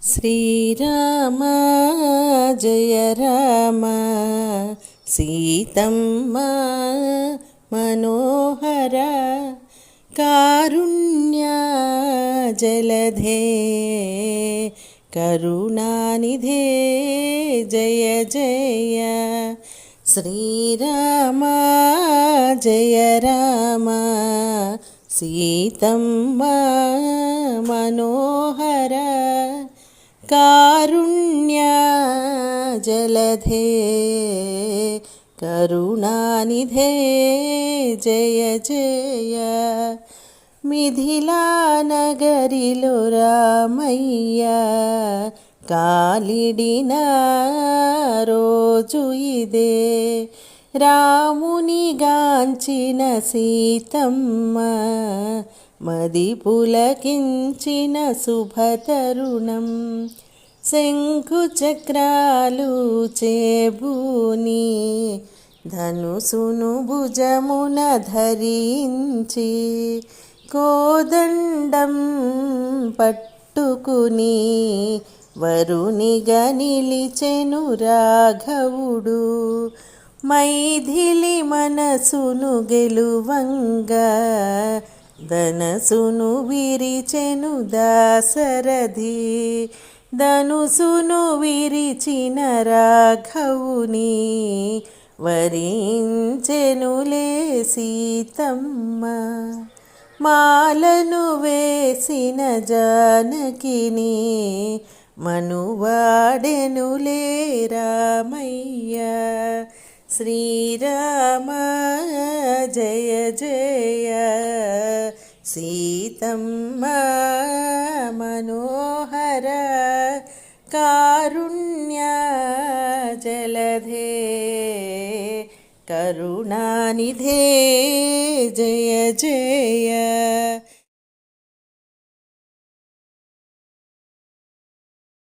శ్రీరామ జయ రామ సీతమ్మ మనోహర కారుణ్య జలధే కరుణానిధే జయ జయ శ్రీరామ జయ రామ సీతమ్మ మనోహర కారుణ్య జలధే కరుణానిధే జయ జయ మిథిలా నగరిలో రామయ్య కాలిడిన రోజు ఇదే రాముని గాంచిన సీతమ్మ మది పులకించిన శుభతరుణం శంఖు చక్రాలు చేబూని ధనుసును భుజమున ధరించి కోదండం పట్టుకుని వరునిగా నిలిచెను రాఘవుడు. మైథిలి మనసును గెలువంగ ధనసును విరిచెను దాసరథి. ధనుసును విరిచిన రాఘవుని వరించెనులే సీతమ్మ. మాలను వేసిన జానకిని మనువాడెనులే రామయ్య. శ్రీరామ జయ జయ సీతమ్మ మనోహర కారుణ్య జలధే కరుణానిధే జయ జయ